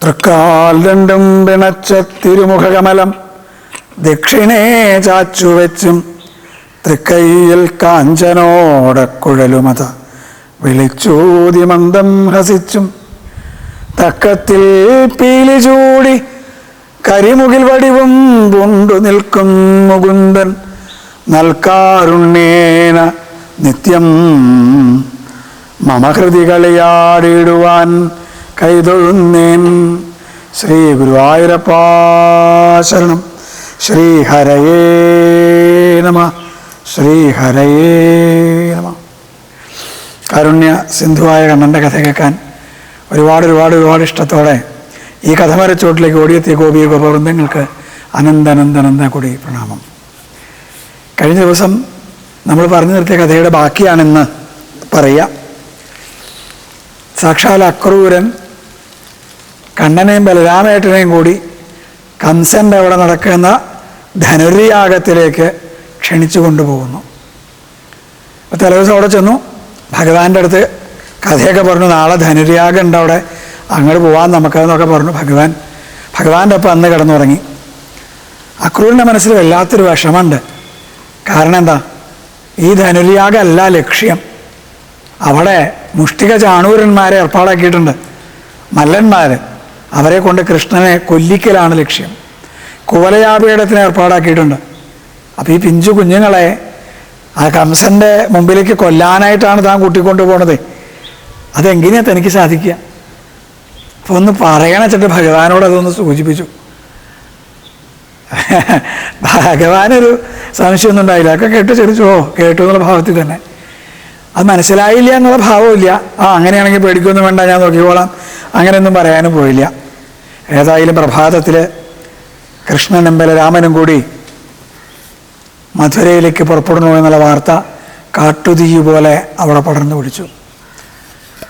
തൃക്കാൽ രണ്ടും പിണച്ച തിരുമുഖകമലം ദക്ഷിണേ ചാച്ചുവെച്ചും തൃക്കൈയിൽ കാഞ്ചനോടക്കുഴലുമത വിളിച്ചൂതി മന്ദം ഹസിച്ചും തക്കത്തിൽ പീലി ചൂടി കരിമുകിൽ വടിവും കൊണ്ടു നിൽക്കും മുകുന്ദൻ നൽകാരുണ്യേന നിത്യം മമ ഹൃതി കളിയാടിയിടുവാൻ കൈതൊഴുന്നേൻ ശ്രീ ഗുരുവായൂരപ്പാശരണം ശ്രീഹരയേ ശ്രീ ഹരയേ നമ. ശ്രീഹരയേ നമ. കാരുണ്യ സിന്ധുവായ കണ്ണന്റെ കഥ കേൾക്കാൻ ഒരുപാട് ഒരുപാട് ഒരുപാട് ഇഷ്ടത്തോടെ ഈ കഥമരച്ചോട്ടിലേക്ക് ഓടിയെത്തിയ ഗോപി ഗോപവൃന്ദങ്ങൾക്ക് അനന്തനന്ദനന്ദ അനന്ത അനന്ത കൂടി പ്രണാമം. കഴിഞ്ഞ ദിവസം നമ്മൾ പറഞ്ഞു നിർത്തിയ കഥയുടെ ബാക്കിയാണെന്ന് പറയുക സാക്ഷാൽ അക്രൂരൻ കണ്ണനെയും ബലരാമേട്ടനെയും കൂടി കംസന്റെ അവിടെ നടക്കുന്ന ധനുര്യാഗത്തിലേക്ക് ക്ഷണിച്ചു കൊണ്ടുപോകുന്നു. അപ്പോൾ തലേദിവസം അവിടെ ചെന്നു. ഭഗവാന്റെ അടുത്ത് കഥയൊക്കെ പറഞ്ഞു. നാളെ ധനുര്യാഗം ഉണ്ട് അവിടെ. അങ്ങോട്ട് പോവാൻ നമുക്കതെന്നൊക്കെ പറഞ്ഞു. ഭഗവാൻ ഭഗവാന്റെ ഒപ്പം അന്ന് കിടന്നുറങ്ങി. അക്രൂരിന്റെ മനസ്സിൽ വല്ലാത്തൊരു വിഷമമുണ്ട്. കാരണം എന്താ? ഈ ധനുര്യാഗമല്ല ലക്ഷ്യം. അവിടെ മുഷ്ടിക ചാണൂരന്മാരെ ഏർപ്പാടാക്കിയിട്ടുണ്ട്. മല്ലന്മാർ അവരെ കൊണ്ട് കൃഷ്ണനെ കൊല്ലിക്കലാണ് ലക്ഷ്യം. കുവലയാപീഠത്തിന് ഏർപ്പാടാക്കിയിട്ടുണ്ട്. അപ്പോൾ ഈ പിഞ്ചു കുഞ്ഞുങ്ങളെ ആ കംസന്റെ മുമ്പിലേക്ക് കൊല്ലാനായിട്ടാണ് താൻ കൂട്ടിക്കൊണ്ടു പോണത്. അതെങ്ങനെയാ തനിക്ക് സാധിക്കുക? അപ്പോൾ ഒന്ന് പറയണച്ചിട്ട് ഭഗവാനോട് അതൊന്ന് സൂചിപ്പിച്ചു. ഭഗവാനൊരു സംശയമൊന്നും ഉണ്ടായില്ല. ഒക്കെ കേട്ട് ചെറിച്ചോ കേട്ടു എന്നുള്ള ഭാവത്തിൽ തന്നെ. അത് മനസ്സിലായില്ല എന്നുള്ള ഭാവമില്ല. ആ അങ്ങനെയാണെങ്കിൽ പേടിക്കൊന്നും വേണ്ട ഞാൻ നോക്കിക്കോളാം. അങ്ങനെയൊന്നും പറയാനും പോയില്ല. ഏതായാലും പ്രഭാതത്തിൽ കൃഷ്ണനും ബലരാമനും കൂടി മധുരയിലേക്ക് പുറപ്പെടുന്നു എന്നുള്ള വാർത്ത കാട്ടുതീ പോലെ അവിടെ പടർന്നു പിടിച്ചു.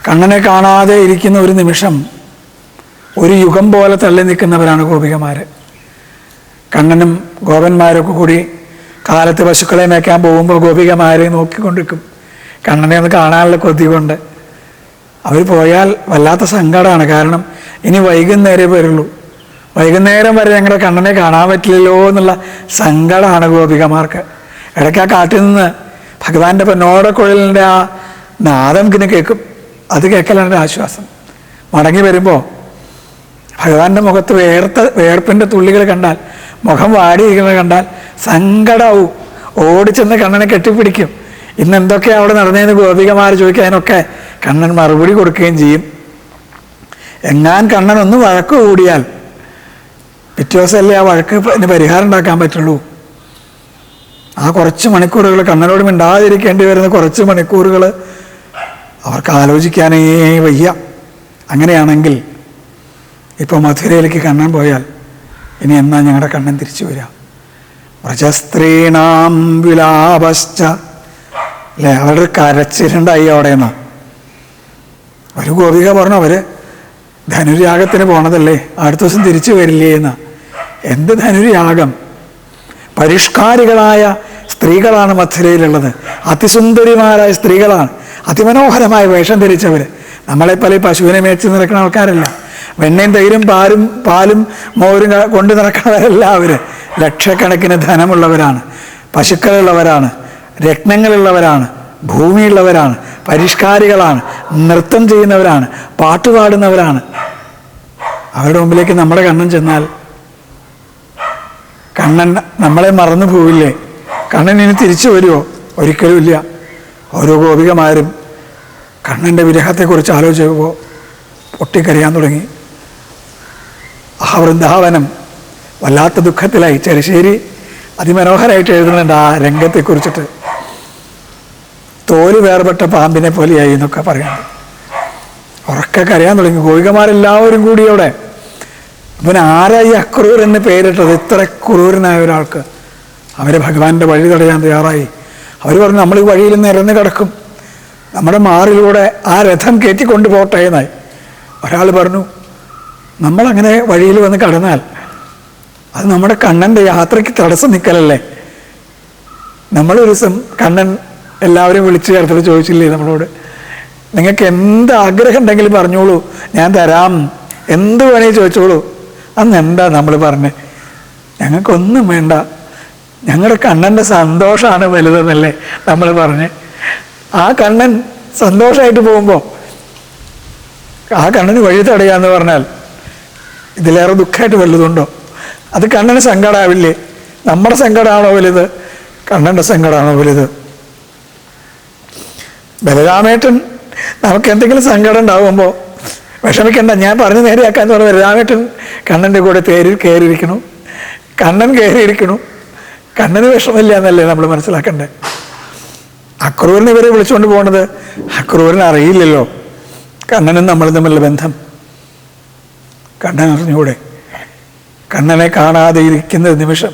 കണ്ണനെ കാണാതെ ഇരിക്കുന്ന ഒരു നിമിഷം ഒരു യുഗം പോലെ തള്ളി നിൽക്കുന്നവരാണ് ഗോപികമാർ കണ്ണനും ഗോപന്മാരൊക്കെ കൂടി കാലത്ത് പശുക്കളെ മേക്കാൻ പോകുമ്പോൾ ഗോപികമാരെ നോക്കിക്കൊണ്ടിരിക്കും. കണ്ണനെ ഒന്ന് കാണാനുള്ള കൊതി കൊണ്ട് അവർ പോയാൽ വല്ലാത്ത സങ്കടമാണ് കാരണം ഇനി വൈകുന്നേരമേ വരുള്ളൂ. വൈകുന്നേരം വരെ ഞങ്ങളുടെ കണ്ണനെ കാണാൻ പറ്റില്ലല്ലോ എന്നുള്ള സങ്കടമാണ് ഗോപികമാർക്ക്. ഇടയ്ക്ക് ആ കാട്ടിൽ നിന്ന് ഭഗവാന്റെ പൊന്നോടക്കുഴലിന്റെ ആ നാദം പിന്നെ കേൾക്കും. അത് കേൾക്കലാണ് ആശ്വാസം. മടങ്ങി വരുമ്പോൾ ഭഗവാന്റെ മുഖത്ത് വേർത്ത വേർപ്പിന്റെ തുള്ളികൾ കണ്ടാൽ മുഖം വാടിയിരിക്കുന്നത് കണ്ടാൽ സങ്കടവും. ഓടിച്ചെന്ന് കണ്ണനെ കെട്ടിപ്പിടിക്കും. ഇന്ന് എന്തൊക്കെ അവിടെ നടന്നതെന്ന് ഗോപികമാർ ചോദിക്കാനൊക്കെ കണ്ണൻ മറുപടി കൊടുക്കുകയും ചെയ്യും. എങ്ങാൻ കണ്ണൻ ഒന്ന് വഴക്ക് കൂടിയാൽ പിറ്റേ ദിവസമല്ലേ ആ വഴക്ക് ഇതിന് പരിഹാരം ഉണ്ടാക്കാൻ പറ്റുള്ളൂ. ആ കുറച്ച് മണിക്കൂറുകൾ കണ്ണനോട് മിണ്ടാതിരിക്കേണ്ടി വരുന്ന കുറച്ച് മണിക്കൂറുകൾ അവർക്ക് ആലോചിക്കാനേ വയ്യ. അങ്ങനെയാണെങ്കിൽ ഇപ്പോൾ മധുരയിലേക്ക് കണ്ണൻ പോയാൽ ഇനി എന്നാ ഞങ്ങളുടെ കണ്ണൻ തിരിച്ചു വരാം? വ്രജസ്ത്രീണാം വിലാപശ്ച അല്ലേ അവരുടെ കരച്ചിലുണ്ടായി അവിടെ നിന്ന് ഒരു ഗോപിക പറഞ്ഞു അവർ ധനുര്യാഗത്തിന് പോണതല്ലേ അടുത്ത ദിവസം തിരിച്ചു വരില്ലേ എന്ന്. എന്ത് ധനുര്യാഗം? പരിഷ്കാരികളായ സ്ത്രീകളാണ് മഥുരയിലുള്ളത് അതിസുന്ദരിമാരായ സ്ത്രീകളാണ്. അതിമനോഹരമായ വേഷം ധരിച്ചവർ നമ്മളെ പല പശുവിനെ മേച്ച് നിറക്കുന്ന ആൾക്കാരല്ല. വെണ്ണയും തൈരും പാലും പാലും മോരും കൊണ്ട് നടക്കുന്നവരല്ല അവർ ലക്ഷക്കണക്കിന് ധനമുള്ളവരാണ്. പശുക്കളുള്ളവരാണ്. രത്നങ്ങളുള്ളവരാണ് ഭൂമിയുള്ളവരാണ് പരിഷ്കാരികളാണ് നൃത്തം ചെയ്യുന്നവരാണ് പാട്ടുപാടുന്നവരാണ് അവരുടെ മുമ്പിലേക്ക് നമ്മുടെ കണ്ണൻ ചെന്നാൽ കണ്ണൻ നമ്മളെ മറന്നു പോവില്ലേ? കണ്ണൻ ഇനി തിരിച്ചു വരുമോ ഒരിക്കലുമില്ല ഓരോ ഗോപികമാരും കണ്ണന്റെ വിരഹത്തെക്കുറിച്ച് ആലോചിച്ചപ്പോൾ പൊട്ടിക്കരയാൻ തുടങ്ങി. ആ വൃന്ദാവനം വല്ലാത്ത ദുഃഖത്തിലായി. ചെറുശ്ശേരി അതിമനോഹരമായിട്ട് എഴുതുന്നുണ്ട് ആ രംഗത്തെക്കുറിച്ചിട്ട്. തോൽ വേർപെട്ട പാമ്പിനെ പോലെയായി എന്നൊക്കെ പറയുന്നത് ഉറക്കെ കരയാൻ തുടങ്ങി. ഗോപികമാരെല്ലാവരും കൂടി അവിടെ. അവൻ ആരാ ഈ അക്രൂർ എന്ന് പേരിട്ടത് ഇത്ര ക്രൂരനായ ഒരാൾക്ക്. അവരെ ഭഗവാന്റെ വഴി തടയാൻ തയ്യാറായി. അവർ പറഞ്ഞു നമ്മൾ ഈ വഴിയിൽ നിരന്ന് കിടക്കും. നമ്മുടെ മാറിലൂടെ ആ രഥം കയറ്റിക്കൊണ്ട് പോട്ടെ എന്നായി. ഒരാൾ പറഞ്ഞു നമ്മളങ്ങനെ വഴിയിൽ വന്ന് കടന്നാൽ അത് നമ്മുടെ കണ്ണന്റെ യാത്രയ്ക്ക് തടസ്സം നിൽക്കലല്ലേ? നമ്മളൊരു ദിവസം കണ്ണൻ എല്ലാവരും വിളിച്ചു ചേർത്തിട്ട് ചോദിച്ചില്ലേ നമ്മളോട്? നിങ്ങൾക്ക് എന്ത് ആഗ്രഹം ഉണ്ടെങ്കിലും പറഞ്ഞോളൂ. ഞാൻ തരാം. എന്ത് വേണേ ചോദിച്ചോളൂ. അന്ന് എന്താ നമ്മൾ പറഞ്ഞ്? ഞങ്ങൾക്കൊന്നും വേണ്ട. ഞങ്ങളുടെ കണ്ണന്റെ സന്തോഷമാണ് വലുതെന്നല്ലേ നമ്മൾ പറഞ്ഞ്. ആ കണ്ണൻ സന്തോഷമായിട്ട് പോകുമ്പോൾ ആ കണ്ണന് വഴി തടയാന്ന് പറഞ്ഞാൽ ഇതിലേറെ ദുഃഖമായിട്ട് വലുതുണ്ടോ? അത് കണ്ണന് സങ്കടമാവില്ലേ നമ്മുടെ സങ്കടമാണോ വലുത്? കണ്ണന്റെ സങ്കടമാണോ വലുത്? ബലരാമേട്ടൻ നമുക്ക് എന്തെങ്കിലും സങ്കടം ഉണ്ടാകുമ്പോൾ വിഷമിക്കണ്ട ഞാൻ പറഞ്ഞു നേരെയാക്കാന്ന് പറഞ്ഞ ബലരാമേട്ടൻ കണ്ണന്റെ കൂടെ തേരിൽ കയറിയിരിക്കണു കണ്ണൻ കയറിയിരിക്കണു കണ്ണന് വിഷമില്ല എന്നല്ലേ നമ്മൾ മനസ്സിലാക്കണ്ടേ? അക്രൂരിനെ ഇവരെ വിളിച്ചുകൊണ്ട് പോകുന്നത് അക്രൂരിനെ അറിയില്ലല്ലോ. കണ്ണനും നമ്മളും തമ്മിലുള്ള ബന്ധം. കണ്ണൻ അറിഞ്ഞുകൂടെ കണ്ണനെ കാണാതെ ഇരിക്കുന്ന നിമിഷം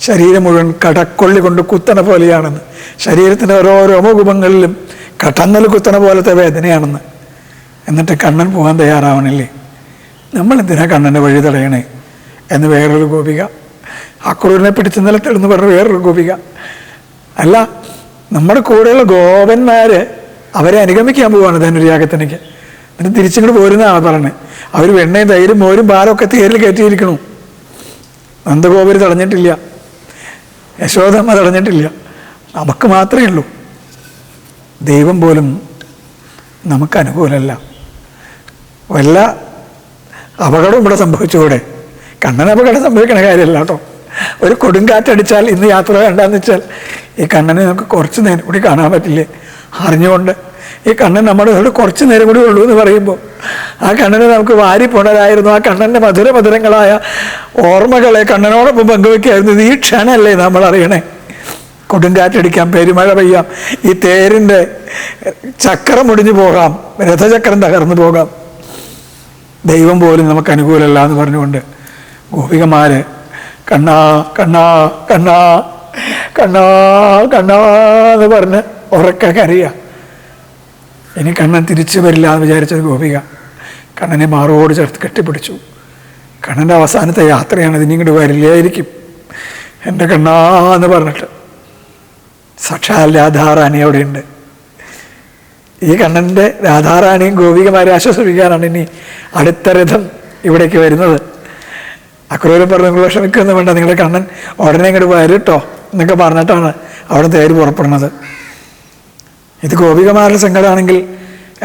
ശരീരം മുഴുവൻ കടക്കൊള്ളി കൊണ്ട് കുത്തണ പോലെയാണെന്ന്. ശരീരത്തിന്റെ ഓരോ രോമകുപങ്ങളിലും കടന്നൽ കുത്തണ പോലത്തെ വേദനയാണെന്ന്. എന്നിട്ട് കണ്ണൻ പോകാൻ തയ്യാറാവണില്ലേ? നമ്മൾ എന്തിനാ കണ്ണന്റെ വഴി തടയണേ? എന്ന് വേറൊരു ഗോപിക. അക്രൂരിനെ പിടിച്ച് നിന്ന് പറഞ്ഞ വേറൊരു ഗോപിക. അല്ല നമ്മുടെ കൂടെയുള്ള ഗോപന്മാര് അവരെ അനുഗമിക്കാൻ പോവാണ് ധനുര്യാഗത്തിനേക്ക് എന്നിട്ട് തിരിച്ചിങ്ങോട്ട് പോരുന്നതാണ് പറഞ്ഞത് അവർ വെണ്ണയും തൈരും മോരും ഭാരമൊക്കെ തേരിൽ കയറ്റിയിരിക്കണു. നന്ദഗോപുര് തടഞ്ഞിട്ടില്ല. യശോദമ്മ തടഞ്ഞിട്ടില്ല. നമുക്ക് മാത്രമേ ഉള്ളൂ. ദൈവം പോലും നമുക്ക് അനുകൂലമല്ല. വല്ല അപകടവും ഇവിടെ സംഭവിച്ചുകൂടെ കണ്ണൻ അപകടം സംഭവിക്കണ കാര്യമല്ല കേട്ടോ. ഒരു കൊടുങ്കാറ്റടിച്ചാൽ ഇന്ന് യാത്ര വേണ്ടെന്ന് വെച്ചാൽ ഈ കണ്ണനെ നമുക്ക് കുറച്ച് നേരം കൂടി കാണാൻ പറ്റില്ലേ? അറിഞ്ഞുകൊണ്ട് ഈ കണ്ണൻ നമ്മുടെ ഇവിടെ കുറച്ച് നേരം കൂടി ഉള്ളൂ എന്ന് പറയുമ്പോൾ ആ കണ്ണനെ നമുക്ക് വാരി പുണരായിരുന്നു ആ കണ്ണന്റെ മധുര മധുരങ്ങളായ ഓർമ്മകളെ കണ്ണനോടൊപ്പം പങ്കുവെക്കായിരുന്നു. ഈ ക്ഷണമല്ലേ നമ്മൾ അറിയണേ. കൊടുങ്കാറ്റടിക്കാം പെരുമഴ പെയ്യാം ഈ തേരിന്റെ ചക്രം ഒടിഞ്ഞു പോകാം രഥചക്രം തകർന്നു പോകാം. ദൈവം പോലും നമുക്ക് അനുകൂലമല്ല എന്ന് പറഞ്ഞുകൊണ്ട് ഗോപികമാര് കണ്ണാ കണ്ണാ കണ്ണാ കണ്ണാ കണ്ണാ എന്ന് പറഞ്ഞ് ഉറക്ക ഇനി കണ്ണൻ തിരിച്ചു വരില്ല എന്ന് വിചാരിച്ചത് ഗോപിക. കണ്ണനെ മാറോട് ചേർത്ത് കെട്ടിപ്പിടിച്ചു. കണ്ണന്റെ അവസാനത്തെ യാത്രയാണ് ഇതിനിങ്ങോട്ട് വരില്ലായിരിക്കും. എന്റെ കണ്ണാ എന്ന് പറഞ്ഞിട്ട് സാക്ഷാൽ രാധാറാണി അവിടെയുണ്ട് ഈ കണ്ണന്റെ രാധാറാണിയും ഗോപികമാരെ ആശ്വസിപ്പിക്കാനാണ് ഇനി അടുത്ത രഥം ഇവിടേക്ക് വരുന്നത്. അക്രൂരം പറഞ്ഞു നിങ്ങൾ വേണ്ട. നിങ്ങളുടെ കണ്ണൻ ഉടനെ ഇങ്ങോട്ട് വരട്ടോ എന്നൊക്കെ പറഞ്ഞിട്ടാണ് അവിടെ തേര് പുറപ്പെടുന്നത്. ഇത് ഗോപികമാരുടെ സങ്കടമാണെങ്കിൽ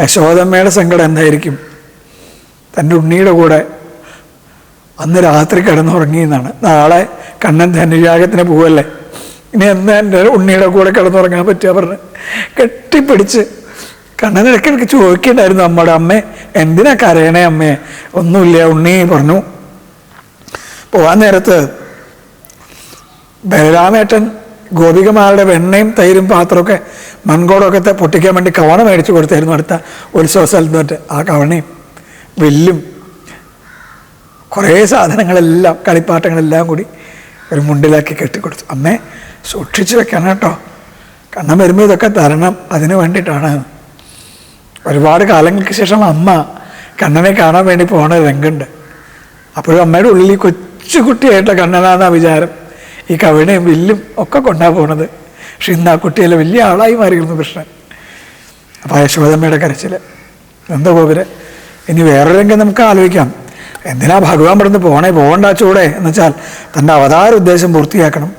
യശോദമ്മയുടെ സങ്കടം എന്തായിരിക്കും? തന്റെ ഉണ്ണിയുടെ കൂടെ അന്ന് രാത്രി കിടന്നുറങ്ങിയെന്നാണ് നാളെ കണ്ണൻ ധനുരാഗത്തിന് പോവല്ലേ? ഇനി എന്ന് എന്റെ ഉണ്ണിയുടെ കൂടെ കിടന്നുറങ്ങാൻ പറ്റുക പറഞ്ഞ് കെട്ടിപ്പിടിച്ച് കണ്ണൻ എനിക്ക് ചോദിക്കണ്ടായിരുന്നു അമ്മയുടെ അമ്മ എന്തിനാ കരയണേ അമ്മയെ ഒന്നുമില്ല ഉണ്ണി പറഞ്ഞു. പോവാൻ നേരത്ത് ബലരാമേട്ടൻ ഗോപികമാരുടെ വെണ്ണയും തൈരും പാത്രമൊക്കെ മൺകോടൊക്കെ പൊട്ടിക്കാൻ വേണ്ടി കവണ മേടിച്ചു കൊടുത്തായിരുന്നു അടുത്ത ഉത്സവ സ്ഥലത്ത് നിന്ന് ആ കവണയും വില്ലും. കുറേ സാധനങ്ങളെല്ലാം കളിപ്പാട്ടങ്ങളെല്ലാം കൂടി ഒരു മുണ്ടിലാക്കി കെട്ടിക്കൊടുത്തു. അമ്മേ സൂക്ഷിച്ചു വെക്കണം കേട്ടോ. കണ്ണം വരുമ്പോൾ ഇതൊക്കെ തരണം. അതിന് വേണ്ടിയിട്ടാണ്. ഒരുപാട് കാലങ്ങൾക്ക് ശേഷം അമ്മ കണ്ണനെ കാണാൻ വേണ്ടി പോണ രംഗുണ്ട്. അപ്പോഴും അമ്മയുടെ ഉള്ളിൽ കൊച്ചുകുട്ടിയായിട്ട കണ്ണനാന്ന വിചാരം. ഈ കവിണയും വില്ലും ഒക്കെ കൊണ്ടാ പോണത്. പക്ഷെ ഇന്ന് ആ കുട്ടിയിലെ വലിയ ആളായി മാറിയിരുന്നു കൃഷ്ണൻ. അപ്പോൾ യശോദമ്മയുടെ കരച്ചിൽ എന്താ ഗോപുര? ഇനി വേറെ നമുക്ക് ആലോചിക്കാം. എന്തിനാ ഭഗവാൻ പറഞ്ഞ് പോണേ? പോകണ്ട ചൂടെ എന്ന് വെച്ചാൽ തന്റെ അവതാര ഉദ്ദേശം പൂർത്തിയാക്കണം.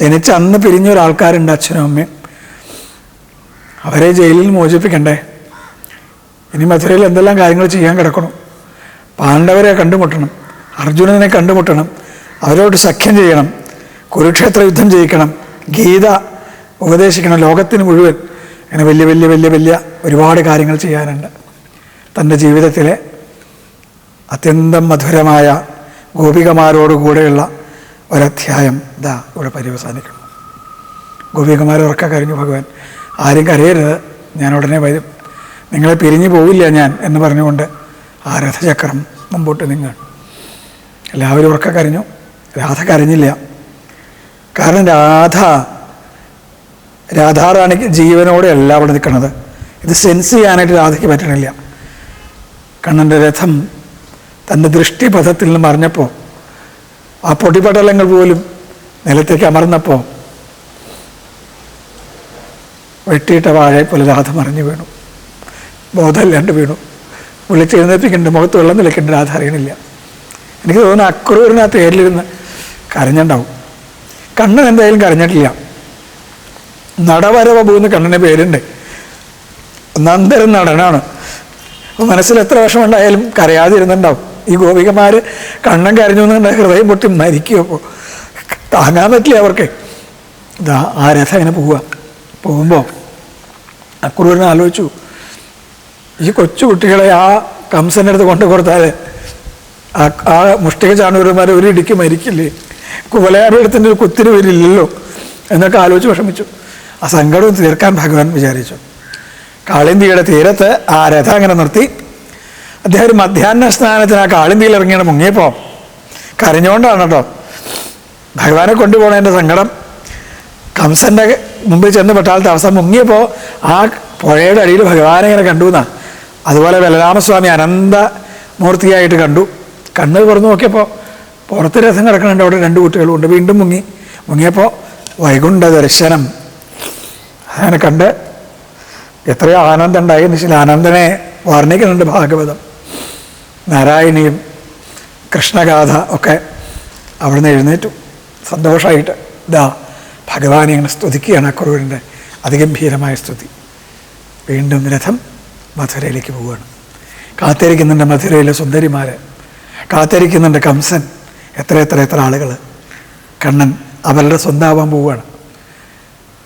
ജനിച്ച അന്ന് പിരിഞ്ഞൊരാൾക്കാരുണ്ട് അച്ഛനും അമ്മയും. അവരെ ജയിലിൽ മോചിപ്പിക്കണ്ടേ? ഇനി മധുരയിൽ എന്തെല്ലാം കാര്യങ്ങൾ ചെയ്യാൻ കിടക്കണം? പാണ്ഡവരെ കണ്ടുമുട്ടണം. അർജുനനെ കണ്ടുമുട്ടണം. അവരോട് സഖ്യം ചെയ്യണം. കുരുക്ഷേത്ര യുദ്ധം ജയിക്കണം. ഗീത ഉപദേശിക്കണം. ലോകത്തിന് മുഴുവൻ അങ്ങനെ വലിയ വലിയ വലിയ വലിയ ഒരുപാട് കാര്യങ്ങൾ ചെയ്യാനുണ്ട്. തന്റെ ജീവിതത്തിലെ അത്യന്തം മധുരമായ ഗോപികമാരോട് കൂടെയുള്ള ഒരധ്യായം ഇതാ ഇവിടെ പര്യവസാനിക്കുന്നു. ഗോപികമാരെ ഉറക്ക കരഞ്ഞു ഭഗവാൻ ആരും കരയരുത്. ഞാൻ ഉടനെ വരും. നിങ്ങളെ പിരിഞ്ഞു പോവില്ല ഞാൻ എന്ന് പറഞ്ഞുകൊണ്ട് ആ രഥചക്രം മുമ്പോട്ട് നിങ്ങൾ എല്ലാവരും ഉറക്ക കരഞ്ഞു. രാധ കരഞ്ഞില്ല. കാരണം രാധ രാധാറാണി ജീവനോടെ അല്ല അവിടെ നിൽക്കുന്നത്. ഇത് സെൻസ് ചെയ്യാനായിട്ട് രാധയ്ക്ക് പറ്റണില്ല. കണ്ണന്റെ രഥം തന്റെ ദൃഷ്ടിപഥത്തിൽ നിന്ന് മറിഞ്ഞപ്പോൾ ആ പൊടിപടലങ്ങൾ പോലും നിലത്തേക്ക് അമർന്നപ്പോൾ വെട്ടിയിട്ട വാഴയെ പോലെ രാധ മറിഞ്ഞു വീണു. ബോധമില്ലാണ്ട് വീണു. വിളിച്ചെഴുന്നേൽപ്പിക്കുന്നുണ്ട് മുഖത്ത് വെള്ളം നിലയ്ക്കുന്നുണ്ട് രാധ അറിയണില്ല. എനിക്ക് തോന്നുന്നു അക്രൂരിനകത്ത് ആ തേരിലിരുന്ന് കരഞ്ഞുണ്ടാവും കണ്ണൻ എന്തായാലും കരഞ്ഞിട്ടില്ല. നടവരവ പോകുന്ന കണ്ണന് പേരുണ്ട്. നന്ദരൻ നടനാണ്. മനസ്സിൽ എത്ര വിഷമുണ്ടായാലും കരയാതിരുന്നുണ്ടാവും. ഈ ഗോപികമാർ കണ്ണൻ കരഞ്ഞു എന്ന് ഹൃദയം പൊട്ടി മരിക്കും അപ്പോൾ താങ്ങാൻ പറ്റില്ല അവർക്ക്. ഇതാ ആ രഥം ഇങ്ങനെ പോവുക. പോകുമ്പോൾ അക്രൂരനെ ആലോചിച്ചു. ഈ കൊച്ചു കുട്ടികളെ ആ കംസന്റെ അടുത്ത് കൊണ്ടു കൊടുത്താൽ ആ മുഷ്ടിക ചാണൂരന്മാർ ഒരു ഇടിക്ക് മരിക്കില്ലേ? കുവലയാപീഠത്തിന്റെ ഒരു കുത്തിന് വരില്ലല്ലോ എന്നൊക്കെ ആലോചിച്ച് വിഷമിച്ചു. ആ സങ്കടവും തീർക്കാൻ ഭഗവാൻ വിചാരിച്ചു. കാളിന്തിയുടെ തീരത്ത് ആ രഥം അങ്ങനെ നിർത്തി. അദ്ദേഹം ഒരു മധ്യാഹ്ന സ്നാനത്തിന് ആ കാളിന്തിയിൽ ഇറങ്ങിയാണ് മുങ്ങിയപ്പോൾ കരഞ്ഞുകൊണ്ടാണ് കേട്ടോ ഭഗവാനെ കൊണ്ടുപോകണതിന്റെ സങ്കടം. കംസന്റെ മുമ്പിൽ ചെന്ന് പെട്ടാലത്തെ അവസ്ഥ മുങ്ങിയപ്പോൾ ആ പുഴയുടെ അടിയിൽ ഭഗവാനെ ഇങ്ങനെ കണ്ടു എന്നാ. അതുപോലെ ബലരാമസ്വാമി അനന്ത മൂർത്തിയായിട്ട് കണ്ടു. കണ്ണ് തുറന്നു നോക്കിയപ്പോൾ പുറത്ത് രസം കിടക്കുന്നുണ്ട്. അവിടെ രണ്ട് കുട്ടികളുണ്ട്. വീണ്ടും മുങ്ങി. മുങ്ങിയപ്പോൾ വൈകുണ്ഠ ദർശനം. അങ്ങനെ കണ്ട് എത്രയോ ആനന്ദം ഉണ്ടായി എന്ന് വെച്ചാൽ ആനന്ദനെ വർണിക്കുന്നുണ്ട് ഭാഗവതം. നാരായണിയും കൃഷ്ണഗാഥ ഒക്കെ അവിടുന്ന് എഴുന്നേറ്റു. സന്തോഷമായിട്ട് ഇതാ ഭഗവാനെ ഇങ്ങനെ സ്തുതിക്കുകയാണ് അക്രൂരിന്റെ അതിഗംഭീരമായ സ്തുതി. വീണ്ടും രഥം മധുരയിലേക്ക് പോവുകയാണ്. കാത്തിരിക്കുന്നുണ്ട് മധുരയിലെ സുന്ദരിമാരെ. കാത്തിരിക്കുന്നുണ്ട് കംസൻ. എത്ര എത്ര എത്ര ആളുകൾ കണ്ണൻ അവരുടെ സ്വന്തമാവാൻ പോവുകയാണ്.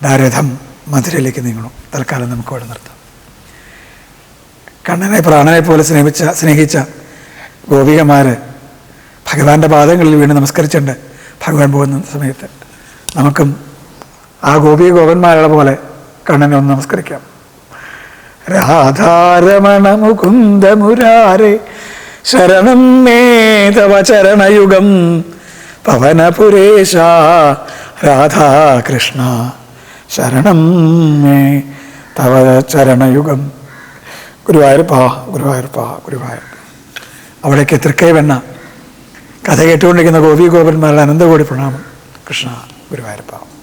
ദാരഥം മധുരയിലേക്ക് നീങ്ങണം തൽക്കാലം നമുക്ക് ഇവിടെ നിർത്താം. കണ്ണനെ പ്രാണനെ പോലെ സ്നേഹിച്ച സ്നേഹിച്ച ഗോപികമാർ ഭഗവാന്റെ പാദങ്ങളിൽ വീണ് നമസ്കരിച്ചിട്ടുണ്ട്. ഭഗവാൻ പോകുന്ന സമയത്ത് നമുക്കും ആ ഗോപി ഗോപന്മാരുടെ പോലെ കണ്ണനെ ഒന്ന് നമസ്കരിക്കാം. രാധാരമണ മുകുന്ദ മുരാരെ ശരണം മേ തവ ചരണയുഗം പവനപുരേശ രാധാകൃഷ്ണ ശരണം മേ തവ ചരണയുഗം. ഗുരുവായൂരപ്പ ഗുരുവായൂരപ്പ ഗുരുവായൂർ. അവിടേക്ക് തൃക്കൈവെണ്ണ. കഥ കേട്ടുകൊണ്ടിരിക്കുന്ന ഗോപി ഗോപന്മാരുടെ അനന്തകോടി പ്രണാമം. കൃഷ്ണ ഗുരുവായൂരപ്പ.